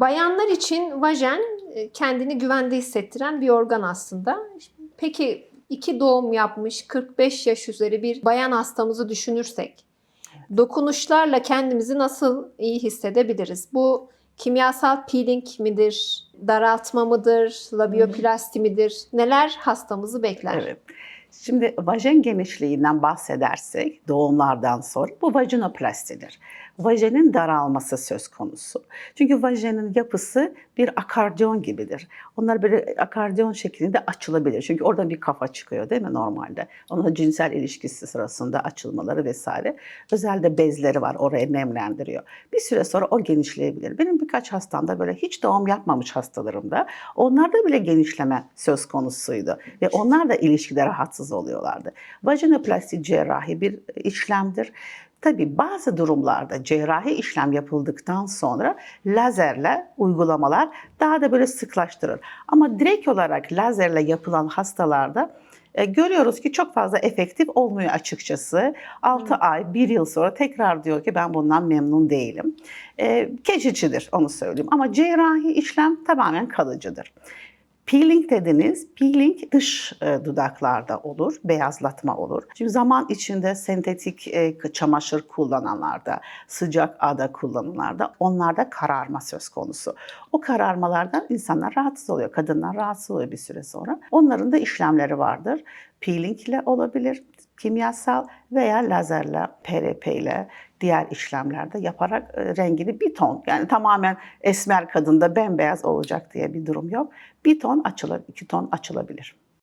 Bayanlar için vajen e, kendini güvende hissettiren bir organ aslında. Peki iki doğum yapmış 45 yaş üzeri bir bayan hastamızı düşünürsek dokunuşlarla kendimizi nasıl iyi hissedebiliriz? Bu kimyasal peeling midir? Daraltma mıdır? Labioplasti midir? Neler hastamızı bekler? Evet. Şimdi vajen genişliğinden bahsedersek doğumlardan sonra bu vajinoplastidir. Vajenin daralması söz konusu. Çünkü vajenin yapısı bir akardiyon gibidir. Onlar böyle akardiyon şeklinde açılabilir. Çünkü oradan bir kafa çıkıyor değil mi normalde? Onun cinsel ilişkisi sırasında açılmaları vesaire. Özellikle bezleri var oraya nemlendiriyor. Bir süre sonra o genişleyebilir. Benim birkaç hastamda böyle hiç doğum yapmamış hastalarımda onlarda bile genişleme söz konusuydu. Ve onlar da ilişkide rahatsız oluyorlardı. Vajinoplasti cerrahi bir işlemdir. Tabii bazı durumlarda cerrahi işlem yapıldıktan sonra lazerle uygulamalar daha da böyle sıklaştırır. Ama direkt olarak lazerle yapılan hastalarda e, görüyoruz ki çok fazla efektif olmuyor açıkçası. 6 ay, 1 yıl sonra tekrar diyor ki ben bundan memnun değilim. E, geçicidir onu söyleyeyim ama cerrahi işlem tamamen kalıcıdır. Peeling dediniz. Peeling dış e, dudaklarda olur, beyazlatma olur. Şimdi zaman içinde sentetik e, çamaşır kullananlarda, sıcak ada kullananlarda onlarda kararma söz konusu. O kararmalardan insanlar rahatsız oluyor, kadınlar rahatsız oluyor bir süre sonra. Onların da işlemleri vardır. Peeling ile olabilir, kimyasal veya lazerle, PRP ile diğer işlemlerde yaparak e, rengini bir ton yani tamamen esmer kadında bembeyaz olacak diye bir durum yok. Bir ton açılır, iki ton açılabilir.